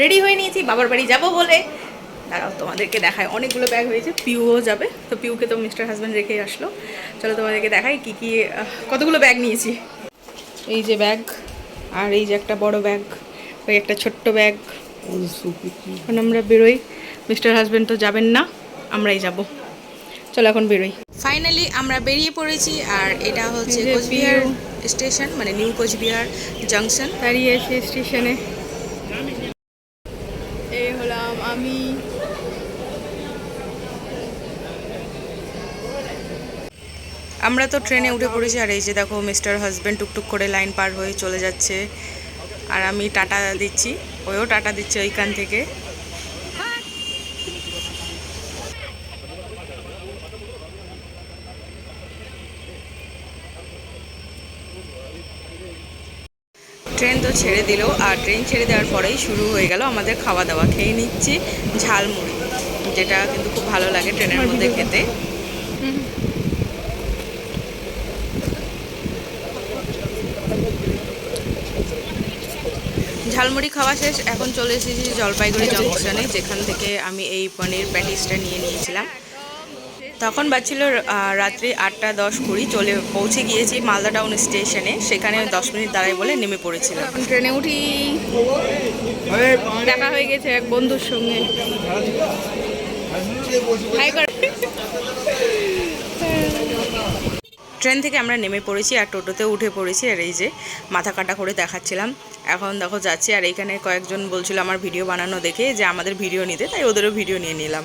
Ready হয়ে নিয়েছি বাবার বাড়ি যাব বলে। দাঁড়াও তোমাদেরকে দেখায় অনেকগুলো ব্যাগ হয়েছে পিউও যাবে। তো পিউকে তো মিস্টার হাজব্যান্ড রেখে আসলো। চলো তোমাদেরকে দেখাই কি কি কতগুলো ব্যাগ নিয়েছি। এই যে ব্যাগ আর এই যে একটা বড় ব্যাগ ওই একটা ছোট্ট ব্যাগ এখন আমরা বেরোই। মিস্টার হাজব্যান্ড তো যাবেন না আমরাই যাব। চলো এখন বেরোই। ফাইনালি আমরা বেরিয়ে পড়েছি আর এটা হচ্ছে কোচবিহার স্টেশন মানে নিউ কোচবিহার জাংশন দাঁড়িয়ে আছি স্টেশনে এই হলাম আমি আমরা তো ট্রেনে উঠে পড়েছি, আর এই যে দেখো মিস্টার হাজব্যান্ড টুকটুক করে লাইন পার হয়ে চলে যাচ্ছে। আর আমি টাটা দিচ্ছি ওও টাটা দিচ্ছে ওইখান থেকে। ট্রেন তো ছেড়ে দিল, আর ট্রেন ছেড়ে দেওয়ার পরেই শুরু হয়ে গেল আমাদের খাওয়া দাওয়া। খেয়ে নিচ্ছি ঝালমুড়ি, যেটা কিন্তু খুব ভালো লাগে ট্রেনের মধ্যে খেতে। ঝালমুড়ি খাওয়া শেষ এখন চলে এসেছি জলপাইগুড়ি জংশনে যেখান থেকে আমি এই পনির প্যাটিসটা নিয়ে নিয়েছিলাম। তখন বাজছিল আহ, রাত্রি আটটা দশ কুড়ি চলে পৌঁছে গিয়েছি মালদা টাউন স্টেশনে সেখানে দশ মিনিট দাঁড়াই বলে নেমে পড়েছিলাম। এখন ট্রেনে উঠি। দেখা হয়ে গেছে এক বন্ধুর সঙ্গে হাই কর ট্রেন থেকে আমরা নেমে পড়েছি আর টোটোতে উঠে পড়েছি আর এই যে মাথা কাটা করে দেখাচ্ছিলাম। এখন দেখো যাচ্ছি আর এইখানে কয়েকজন বলছিল আমার ভিডিও বানানো দেখে যে আমাদের ভিডিও নিতে তাই ওদেরও ভিডিও নিয়ে নিলাম।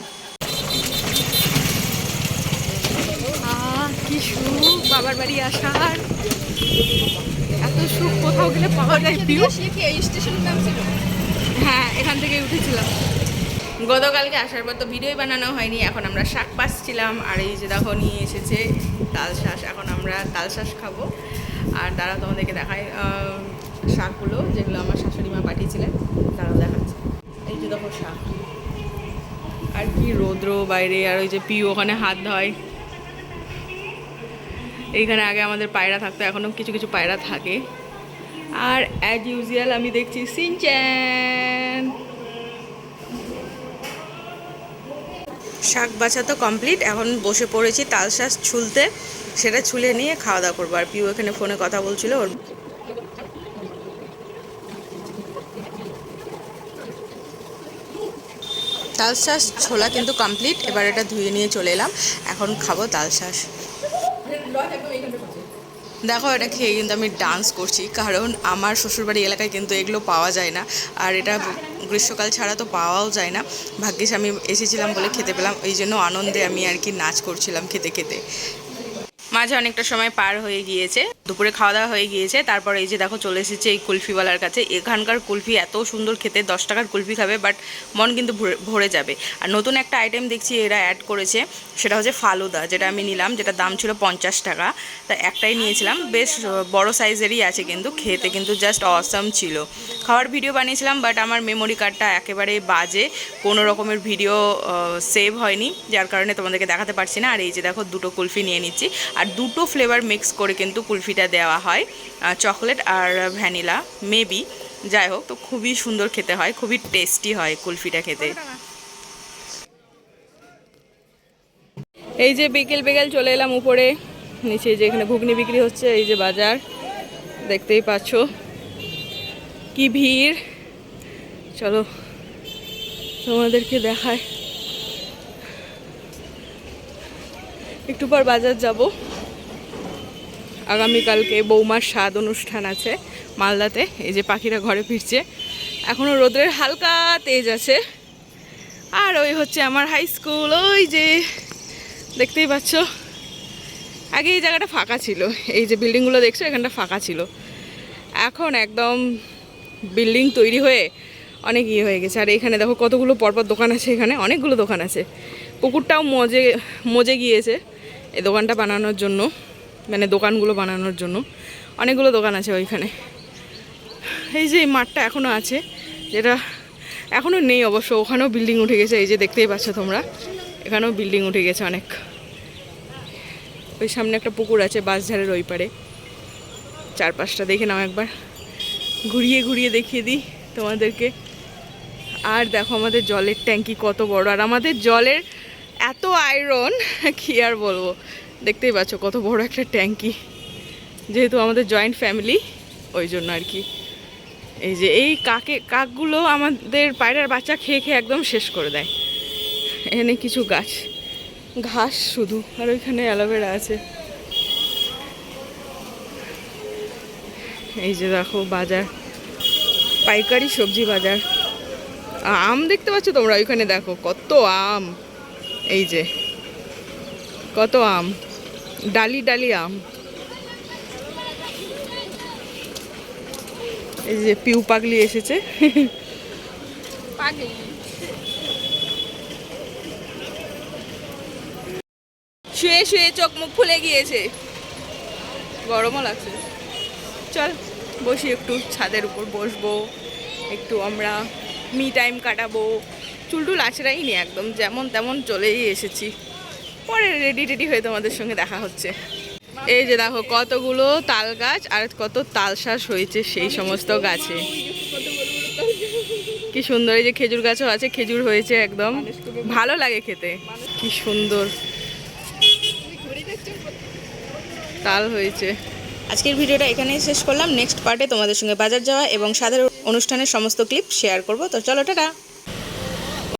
কি সুখ বাবার বাড়ি আসার। এত সুখ কোথাও গেলে পাওয়া যায় পিউ হ্যাঁ এখান থেকে উঠেছিলাম। গতকালকে আসার পর তো ভিডিও বানানো হয়নি এখন আমরা শাক পাচ্ছিলাম আর এই যে দেখো নিয়ে এসেছে তাল শাঁস। এখন আমরা তাল শাঁস খাব। আর তারা তোমাদেরকে দেখায় শাকগুলো যেগুলো আমার শাশুড়ি মা পাঠিয়েছিলেন। তারাও দেখাচ্ছে। এই যে দেখো শাক আর কি রৌদ্র বাইরে, আর ওই যে পিউ ওখানে হাত ধয়। এইখানে আগে আমাদের পায়রা থাকতো এখনও কিছু কিছু পায়রা থাকে। আর অ্যাজ ইউজুয়াল আমি দেখছি সিনচ্যান। শাক বাছা তো কমপ্লিট এখন বসে পড়েছি তাল শাঁস ছুলতে। সেটা ছুলে নিয়ে খাওয়া দাওয়া করব। আর পিউ এখানে ফোনে কথা বলছিল, ওর তাল শাঁস ছোলা কিন্তু কমপ্লিট এবার এটা ধুয়ে নিয়ে চলে এলাম। এখন খাব তাল শাঁস দেখো, এটা খেয়ে কিন্তু আমি ডান্স করছি, কারণ আমার শ্বশুরবাড়ি এলাকায় কিন্তু এগুলো পাওয়া যায় না। আর এটা গ্রীষ্মকাল ছাড়া তো পাওয়াও যায় না। ভাগ্যিস আমি এসেছিলাম বলে খেতে পেলাম এই জন্য আনন্দে আমি আর কি নাচ করছিলাম খেতে খেতে। মাঝে অনেকটা সময় পার হয়ে গিয়েছে। দুপুরে খাওয়া দাওয়া হয়ে গিয়েছে। তারপর এই যে দেখো চলে এসেছে এই কুলফিওয়ালার কাছে। এখানকার কুলফি এত সুন্দর খেতে, দশ টাকার কুলফি খাবে বাট মন কিন্তু ভরে- যাবে। আর নতুন একটা আইটেম দেখছি এরা অ্যাড করেছে, সেটা হচ্ছে ফালুদা, যেটা আমি নিলাম যেটা দাম ছিল পঞ্চাশ টাকা। তা একটাই নিয়েছিলাম, বেশ বড় সাইজেরই আছে কিন্তু, খেতে কিন্তু জাস্ট অসম ছিল। খাওয়ার ভিডিও বানিয়েছিলাম বাট আমার মেমোরি কার্ডটা একেবারে বাজে। কোনো রকমের ভিডিও সেভ হয়নি, যার কারণে তোমাদেরকে দেখাতে পারছি না। আর এই যে দেখো, দুটো কুলফি নিয়ে নিচ্ছি। আর দুটো ফ্লেভার মিক্স করে কিন্তু কুলফিটা দেওয়া হয় চকলেট আর ভ্যানিলা, মেবি। যাই হোক, তো খুবই সুন্দর খেতে হয়, খুবই টেস্টি হয় কুলফিটা খেতে। এই যে বিকেল বিকেল চলে এলাম উপরে, নিচে যে এখানে ঘুগনি বিক্রি হচ্ছে, এই যে বাজার, দেখতেই পাচ্ছ। কি ভিড়। চলো, তোমাদেরকে দেখায় একটু পর বাজার যাব। আগামীকালকে বৌমার স্বাদ অনুষ্ঠান আছে মালদাতে। এই যে পাখিরা ঘরে ফিরছে। এখনও রোদের হালকা তেজ আছে। আর ওই হচ্ছে আমার হাই স্কুল ওই যে দেখতেই পাচ্ছ। আগে এই জায়গাটা ফাঁকা ছিল। এই যে বিল্ডিংগুলো দেখছ, এখানটা ফাঁকা ছিল। এখন একদম বিল্ডিং তৈরি হয়ে অনেক ইয়ে হয়ে গেছে। আর এখানে দেখো কতগুলো পরপর দোকান আছে এখানে, অনেকগুলো দোকান আছে। পুকুরটাও মজে মজে গিয়েছে এই দোকানটা বানানোর জন্য। মানে দোকানগুলো বানানোর জন্য। অনেকগুলো দোকান আছে ওইখানে। এই যে এই মাঠটা এখনও আছে, যেটা এখনও নেই অবশ্য, ওখানেও বিল্ডিং উঠে গেছে, এই যে দেখতেই পাচ্ছ তোমরা, এখানেও বিল্ডিং উঠে গেছে অনেক। ওই সামনে একটা পুকুর আছে বাঁশঝাড়ের ওই পারে চারপাশটা দেখে নাও একবার। ঘুরিয়ে ঘুরিয়ে দেখিয়ে দিই তোমাদেরকে। আর দেখো আমাদের জলের ট্যাঙ্কি কত বড়, আর আমাদের জলের এত আয়রন কি আর বলব? দেখতেই পাচ্ছ কত বড় একটা ট্যাঙ্কি। যেহেতু আমাদের জয়েন্ট ফ্যামিলি ওই জন্য আর কি। এই যে এই কাকে, কাকগুলো আমাদের পায়রার বাচ্চা খেয়ে খেয়ে একদম শেষ করে দেয়। এখানে কিছু গাছ। ঘাস শুধু, আর ওইখানে অ্যালোভেরা আছে। এই যে দেখো বাজার। পাইকারি সবজি বাজার। আম দেখতে পাচ্ছ তোমরা? ওইখানে দেখো কত আম। এই যে কত আম। ডালি ডালি আম। এই যে পিউ পাগলি এসেছে। শুয়ে শুয়ে চোখ মুখ ফুলে গিয়েছে। গরমও লাগছে। চল, বসি একটু ছাদের উপর বসবো। একটু আমরা মি টাইম কাটাবো। চুলটুল আছড়াই নি একদম, যেমন তেমন চলেই এসেছি। পরে রেডি টেডি হয়ে তোমাদের সঙ্গে দেখা হচ্ছে। এই যে দেখো, কতগুলো তাল গাছ আর কত তাল শ্বাস হয়েছে সেই সমস্ত গাছে। কি সুন্দর, এই যে খেজুর গাছও আছে, খেজুর হয়েছে একদম। ভালো লাগে খেতে। কি সুন্দর। তাল হয়েছে। আজকের ভিডিওটা এখানেই শেষ করলাম। নেক্সট পার্টে তোমাদের সঙ্গে বাজার যাওয়া এবং সাধারণ অনুষ্ঠানের সমস্ত ক্লিপ শেয়ার করব। তো চলো, টাটা!